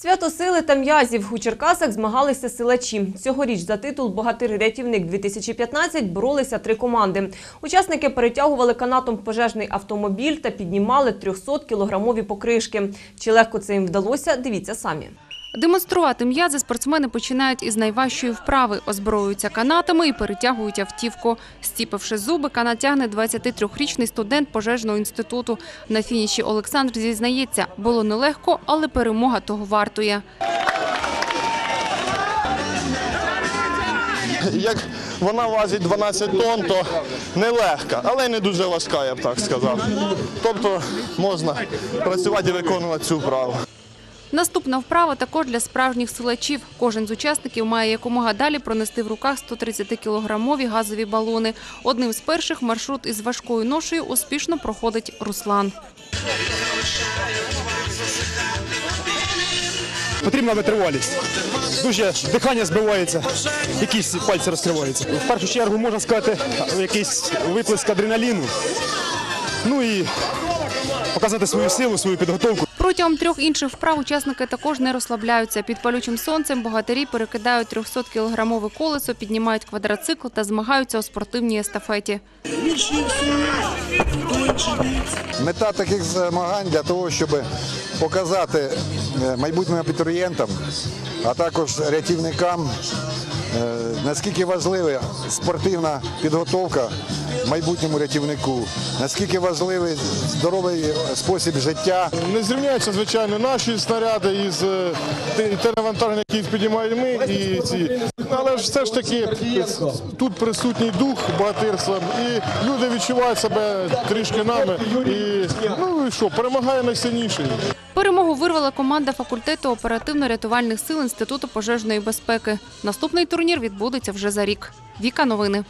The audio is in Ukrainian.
Свято сили та м'язів у Черкасах змагалися силачі. Цьогоріч за титул «Богатир-рятівник-2015» боролися три команди. Учасники перетягували канатом пожежний автомобіль та піднімали 300-кілограмові покришки. Чи легко це їм вдалося, дивіться самі. Демонструвати м'язи спортсмени починають із найважчої вправи. Озброюються канатами і перетягують автівку. Стіпивши зуби, канат тягне 23-річний студент пожежного інституту. На фініші Олександр зізнається, було нелегко, але перемога того вартує. Як вона важить 12 тонн, то нелегка, але не дуже важка, я б так сказав. Тобто можна працювати і виконувати цю вправу. Наступна вправа також для справжніх силачів. Кожен з учасників має якомога далі пронести в руках 130-кілограмові газові балони. Одним з перших маршрут із важкою ношею успішно проходить Руслан. Потрібна витривалість. Дуже дихання збивається, якісь пальці розкриваються. В першу чергу можна сказати, якийсь виплеск адреналіну. Ну і показати свою силу, свою підготовку. Протягом трьох інших вправ учасники також не розслабляються. Під палючим сонцем богатирі перекидають 300-кілограмове колесо, піднімають квадроцикл та змагаються у спортивній естафеті. Мета таких змагань для того, щоб показати е, майбутнім абітурієнтам, а також рятівникам, наскільки важлива спортивна підготовка майбутньому рятівнику, наскільки важливий здоровий спосіб життя. Не зрівняються, звичайно, наші снаряди із е, те навантаження, які піднімаємо ми, і ці. Але ж все ж таки тут присутній дух богатирства, і люди відчувають себе трішки нами. І ну і що, перемагає найсильніший. Перемогу вирвала команда факультету оперативно-рятувальних сил Інституту пожежної безпеки. Наступний турнір відбудеться вже за рік. Віка новини.